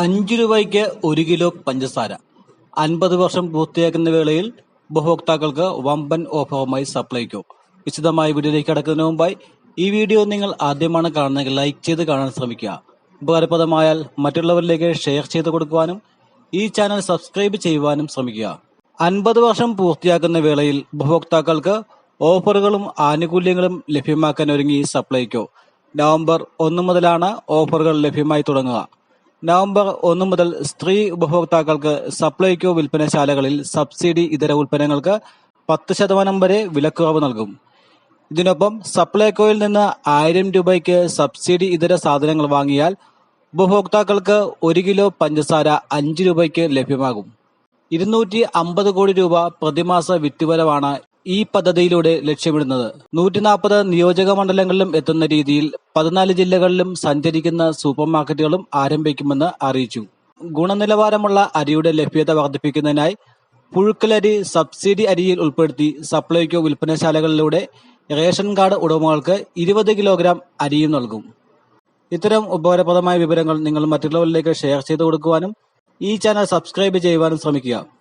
അഞ്ച് രൂപയ്ക്ക് ഒരു കിലോ പഞ്ചസാര. അൻപത് വർഷം പൂർത്തിയാക്കുന്ന വേളയിൽ ഉപഭോക്താക്കൾക്ക് വമ്പൻ ഓഫറുമായി സപ്ലൈക്കോ. വിശദമായ വീഡിയോയിലേക്ക് കടക്കുന്നതിന് മുമ്പായി ഈ വീഡിയോ നിങ്ങൾ ആദ്യമാണ് കാണുന്നതെങ്കിൽ ലൈക്ക് ചെയ്ത് കാണാൻ ശ്രമിക്കുക. ഉപകാരപ്രദമായാൽ മറ്റുള്ളവരിലേക്ക് ഷെയർ ചെയ്ത് കൊടുക്കുവാനും ഈ ചാനൽ സബ്സ്ക്രൈബ് ചെയ്യുവാനും ശ്രമിക്കുക. അൻപത് വർഷം പൂർത്തിയാക്കുന്ന വേളയിൽ ഉപഭോക്താക്കൾക്ക് ഓഫറുകളും ആനുകൂല്യങ്ങളും ലഭ്യമാക്കാൻ ഒരുങ്ങി സപ്ലൈക്കോ. നവംബർ ഒന്ന് മുതലാണ് ഓഫറുകൾ ലഭ്യമായി തുടങ്ങുക. നവംബർ ഒന്ന് മുതൽ സ്ത്രീ ഉപഭോക്താക്കൾക്ക് സപ്ലൈകോ വിൽപ്പനശാലകളിൽ സബ്സിഡി ഇതര ഉൽപ്പന്നങ്ങൾക്ക് പത്ത് ശതമാനം വരെ വിലക്കുറവ് നൽകും. ഇതിനൊപ്പം സപ്ലൈകോയിൽ നിന്ന് ആയിരം രൂപയ്ക്ക് സബ്സിഡി ഇതര സാധനങ്ങൾ വാങ്ങിയാൽ ഉപഭോക്താക്കൾക്ക് ഒരു കിലോ പഞ്ചസാര അഞ്ച് രൂപയ്ക്ക് ലഭ്യമാകും. ഇരുന്നൂറ്റി അമ്പത് കോടി രൂപ പ്രതിമാസ വിറ്റുവരവാണ് ഈ പദ്ധതിയിലൂടെ ലക്ഷ്യമിടുന്നത്. നൂറ്റി നാൽപ്പത് നിയോജക മണ്ഡലങ്ങളിലും എത്തുന്ന രീതിയിൽ പതിനാല് ജില്ലകളിലും സഞ്ചരിക്കുന്ന സൂപ്പർ മാർക്കറ്റുകളും ആരംഭിക്കുമെന്ന് അറിയിച്ചു. ഗുണനിലവാരമുള്ള അരിയുടെ ലഭ്യത വർദ്ധിപ്പിക്കുന്നതിനായി പുഴുക്കലരി സബ്സിഡി അരിയിൽ ഉൾപ്പെടുത്തി സപ്ലൈകോ വിൽപ്പനശാലകളിലൂടെ റേഷൻ കാർഡ് ഉടമകൾക്ക് ഇരുപത് കിലോഗ്രാം അരിയും നൽകും. ഇത്തരം ഉപകാരപ്രദമായ വിവരങ്ങൾ നിങ്ങൾ മറ്റുള്ളവരിലേക്ക് ഷെയർ ചെയ്തു കൊടുക്കുവാനും ഈ ചാനൽ സബ്സ്ക്രൈബ് ചെയ്യുവാനും ശ്രമിക്കുക.